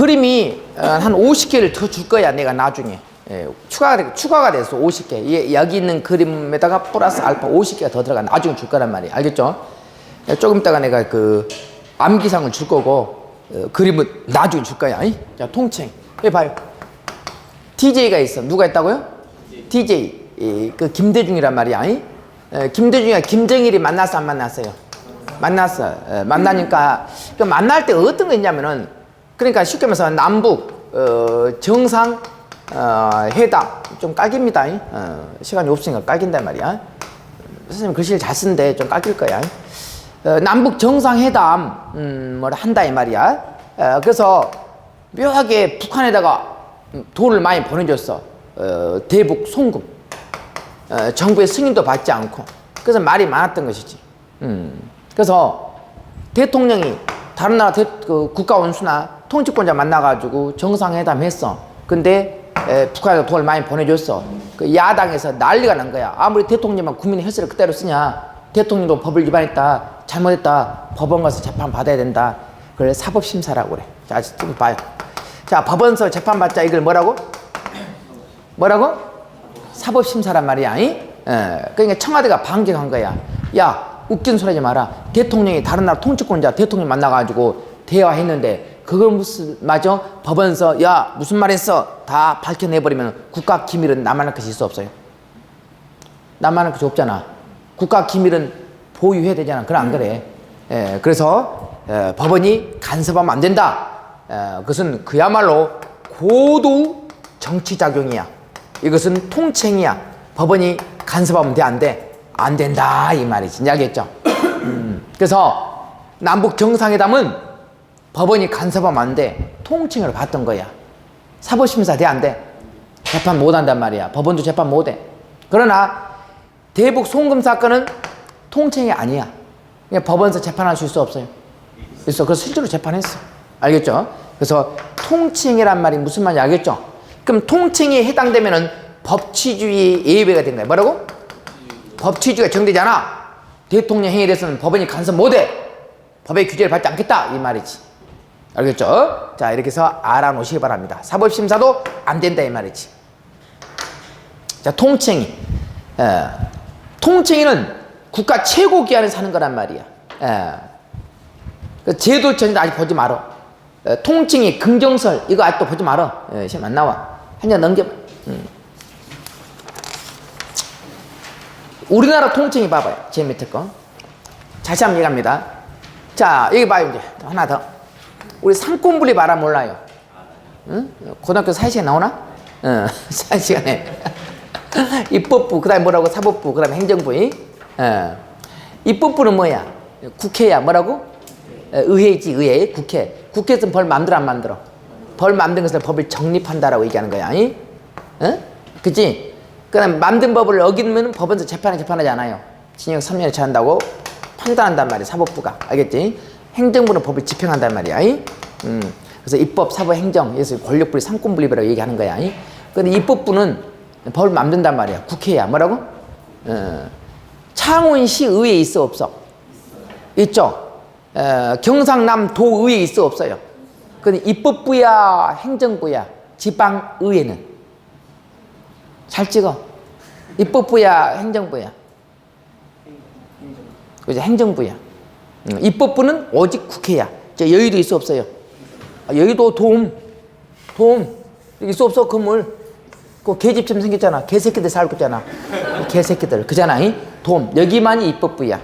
그림이 어, 한 50개를 더 줄 거야 내가 나중에 예, 추가가 추가가 돼서 50개 예, 여기 있는 그림에다가 플러스 알파 50개가 더 들어가 나중에 줄 거란 말이야 알겠죠? 예, 조금 있다가 내가 그 암기상을 줄 거고 어, 그림은 나중에 줄 거야. 이? 자 통칭 여기 봐요. DJ가 있어 누가 있다고요? DJ 이, 그 김대중이란 말이야. 이? 에, 김대중이가 김정일이 만났어 안 만났어요? 만났어. 에, 만나니까 그 만날 때 어떤 거 있냐면은 그러니까 쉽게 말해서 남북 어, 정상 어, 회담 좀. 이? 어, 시간이 없으니까 깔긴단 말이야. 선생님 글씨를 잘 쓰는데 좀 깎일 거야. 어, 남북 정상회담 음, 뭐라 한다 이 말이야. 어, 그래서 묘하게 북한에다가 음, 돈을 많이 보내줬어. 어, 대북 송금. 어, 정부의 승인도 받지 않고. 그래서 말이 많았던 것이지. 음. 그래서 대통령이 다른 나라 대, 그 국가 원수나 통치권자 만나가지고 정상회담 했어. 근데 에, 북한에서 돈을 많이 보내줬어. 그 야당에서 난리가 난 거야. 아무리 대통령만 국민의 혈세를 그대로 쓰냐. 대통령도 법을 위반했다. 잘못했다. 법원 가서 재판 받아야 된다. 그걸 사법심사라고 그래. 자, 좀 봐요. 자, 법원서 재판 받자. 이걸 뭐라고? 뭐라고? 사법심사란 말이야. 이? 예, 그러니까 청와대가 반격한 거야. 야, 웃긴 소리 하지 마라. 대통령이 다른 나라 통치권자 대통령 만나가지고 대화했는데 그걸 무슨 맞아? 법원서 야 무슨 말했어? 다 밝혀내버리면 국가 기밀은 나만할 것이 있어 없어요? 나만할 것이 없잖아. 국가 기밀은 보유해야 되잖아. 그래 안 그래? 예, 그래서 예, 법원이 간섭하면 안 된다. 예, 그것은 그야말로 고도 정치 작용이야. 이것은 통칭이야. 법원이 간섭하면 돼, 안 돼? 안 된다. 이 말이지. 이제 알겠죠? 음, 그래서 남북 정상회담은 법원이 간섭하면 안 돼. 통칭을 받던 거야. 사법심사 돼, 안 돼? 재판 못 한단 말이야. 법원도 재판 못 해. 그러나 대북 송금 사건은 통칭이 아니야. 그냥 법원에서 재판할 수 있어 없어요? 있어. 그래서 실제로 재판했어. 알겠죠? 그래서 통칭이란 말이 무슨 말인지 알겠죠? 그럼 통칭이 해당되면은 법치주의 예외가 된 거야. 뭐라고? 법치주의가 정되잖아. 대통령 행위에 대해서는 법원이 간섭 못 해. 법의 규제를 받지 않겠다. 이 말이지. 알겠죠? 자, 이렇게 해서 알아놓으시기 바랍니다. 사법심사도 안 된다. 이 말이지. 자, 통칭이. 예. 통칭이는 국가 최고 기관에 사는 거란 말이야. 예. 그 제도 전도 아직 보지 말어. 예, 통칭이 긍정설 이거 아직도 보지 말어. 예, 시험 안 나와. 한장 넘겨. 음. 우리나라 통칭이 봐봐요. 제 밑에 거. 다시 한번 얘기합니다. 자, 여기 봐요, 이제. 하나 더. 우리 상권분리 말아 몰라요. 응? 고등학교 4시간 나오나? 응, 4시간에. 입법부, 그 다음에 뭐라고? 사법부, 그 다음에 행정부. 이? 어. 입법부는 뭐야? 국회야. 뭐라고? 어, 의회지, 의회. 국회. 국회에서는 벌 만들어, 안 만들어? 벌 만든 것을 법을 정립한다라고 얘기하는 거야. 이? 어? 그치? 그 다음 만든 법을 어기면 법원에서 재판에 재판하지 않아요. 징역 3년에 처한다고 판단한단 말이야. 사법부가. 알겠지? 행정부는 법을 집행한단 말이야. 이? 음. 그래서 입법, 사법, 행정, 그래서 권력분리, 상권분립이라고 얘기하는 거야. 이? 근데 입법부는 법을 만든단 말이야. 국회야. 뭐라고? 어. 창원시 의회에 있어 없어? 있죠. 어, 경상남 도의회 에 있어 없어요? 근데 입법부야, 행정부야, 지방의회는 잘 찍어. 입법부야, 행정부야. 그죠? 행정부야. 음, 입법부는 오직 국회야. 저 여의도 있어 없어요? 아, 여의도 도움, 도움 있어 없어 건물. 그 개집처럼 생겼잖아. 개새끼들 살고 있잖아. 개새끼들 그잖아. 이? 도움 여기만이 입법부야.